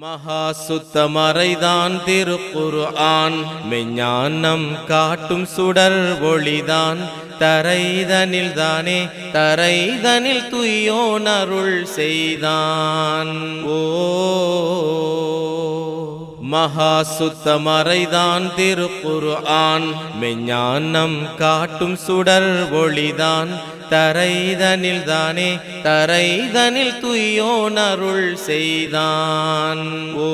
மகா சுத்த மறைதான் திருக்குரு ஆன் மெஞ்ஞானம் காட்டும் சுடர் ஒளிதான். தரைதனில் தானே தரைதனில் துய்யோன் அருள் செய்தான். ஓ மகா சுத்த மறைதான் திருக்குரு ஆன் மெஞ்ஞானம் காட்டும் சுடர் ஒளிதான். தரைதனில் தானே தரைதனில் துய்யோன் அருள் செய்தான். ஓ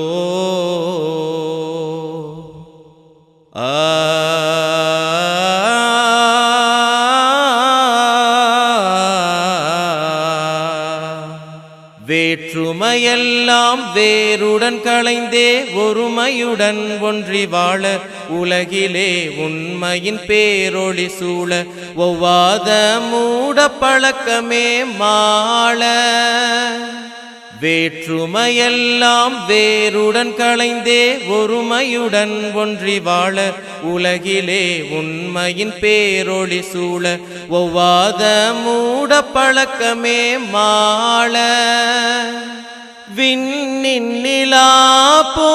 வேற்றுமையெல்லாம் வேருடன் களைந்தே ஒருமையுடன் ஒன்றி வாழ உலகிலே உண்மையின் பேரொளி சூழ ஒவ்வாத மூட பழக்கமே மாள. வேற்றுமையெல்லாம் வேருடன் களைந்தே ஒருமையுடன் ஒன்றி வாழ உலகிலே உண்மையின் பேரொளி சூழ ஒவ்வாத மூட பழக்கமே மாள. விண்ணின் நிலா போ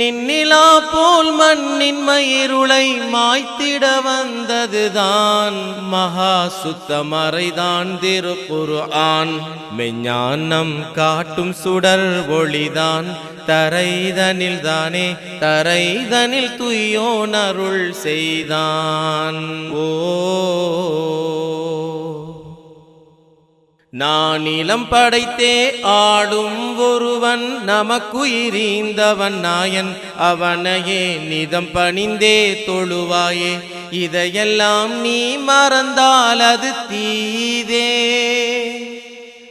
நின்னிலா போல் மண்ணின் மயிருளை மாய்த்திட வந்ததுதான். மகா சுத்தமறைதான் திருப்புரு ஆண் மெஞ்ஞானம் காட்டும் சுடர் ஒளிதான். தரைதனில் தானே தரைதனில் துய்யோன் அருள் செய்தான். ஓ நான் இளம் படைத்தே ஆடும் ஒருவன் நமக்குயிரீந்தவன் நாயன். அவனையே நிதம் பணிந்தே தொழுவாயே. இதையெல்லாம் நீ மறந்தால் அது தீதே.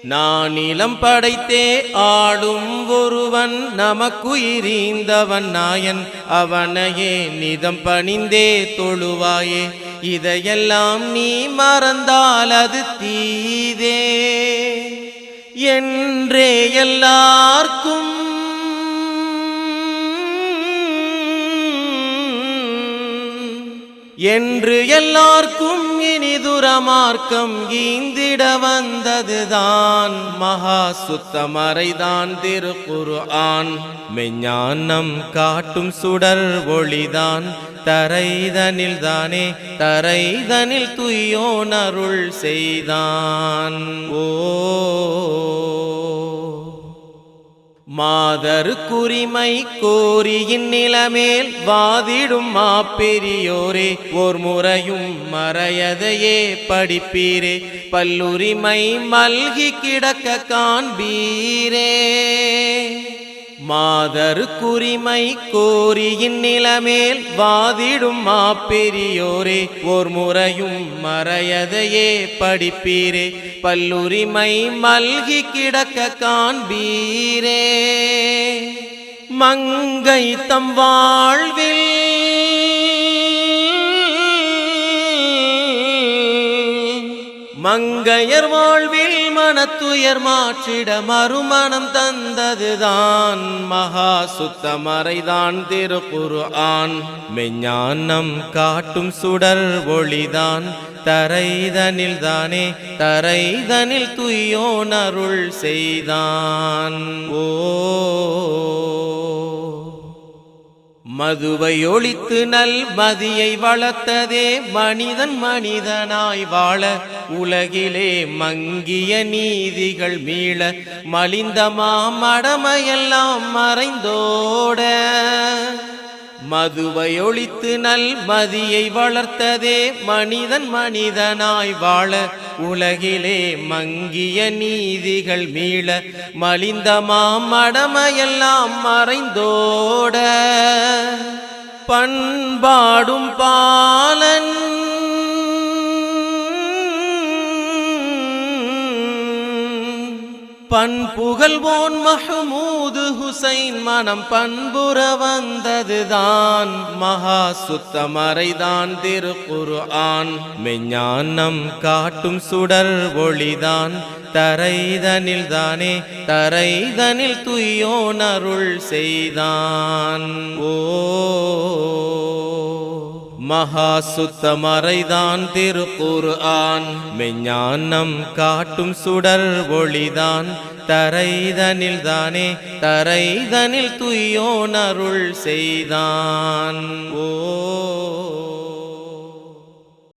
நான் இளம் படைத்தே ஆடும் ஒருவன் நமக்குயிரீந்தவன் நாயன். அவனையே நிதம் பணிந்தே தொழுவாயே. இதையெல்லாம் நீ மறந்தால் அது தீதே. என்றே எல்லார்க்கும் என்று எல்லார்க்கும் இனிதுரமார்க்கம் ஈந்திட வந்ததுதான். மகா சுத்தமறைதான் திருக்குரு ஆன் மெஞ்ஞானம் காட்டும் சுடர் ஒளிதான். தரைதனில் தானே தரைதனில் துய்யோன் அருள் செய்தான். ஓ மாதருக்குரிமை கோரியின் நிலமேல் வாதிடும் மாப்பெரியோரே ஓர் முறையும் மறையதையே படிப்பீரே. பல்லுரிமை மல்கி கிடக்க காண்பீரே. மாதருக்குரிமை கோரியின் நிலமேல் வாதிடும் மாப்பெரியோரே ஓர் முறையும் மறையதையே படிப்பீரே. பல்லுரிமை மல்கி கிடக்க காண்பீரே. மங்கை தம் வாழ்வில் மங்கையர் வாழ்வில் மனத்துயர் மாற்றிட மறுமணம் தந்ததுதான். மகா சுத்தமறைதான் திருக்குரு ஆன் மெஞ்ஞானம் காட்டும் சுடர் ஒளிதான். தரைதனில் தானே தரைதனில் துய்யோன் அருள் செய்தான். ஓ மதுவை ஒழித்து நல் மதியை வளர்த்ததே மனிதன் மனிதனாய் வாழ உலகிலே மங்கிய நீதிகள் மீள மலிந்த மாமடமையெல்லாம் மறைந்தோட. மதுவை ஒழித்து நல் மதியை வளர்த்ததே மனிதன் மனிதனாய் வாழ உலகிலே மங்கிய நீதிகள் மீள மலிந்த மாமடமையெல்லாம் மறைந்தோட. பண்பாடும் பாலன். பண்புகழ்வோன் மஹமூது ஹுசைன் மனம் பண்புற வந்ததுதான். மகா சுத்தமறைதான் திருக்குரு ஆன் மெஞ்ஞானம் காட்டும் சுடர் ஒளிதான். தரைதனில் தானே தரைதனில் துய்யோன் அருள் செய்தான். ஓ மகா சுத்த மறைதான் திருக்குர் ஆன் மெஞ்ஞானம் காட்டும் சுடர் ஒளிதான். தரைதனில் தானே தரைதனில் துய்யோன் அருள் செய்தான். ஓ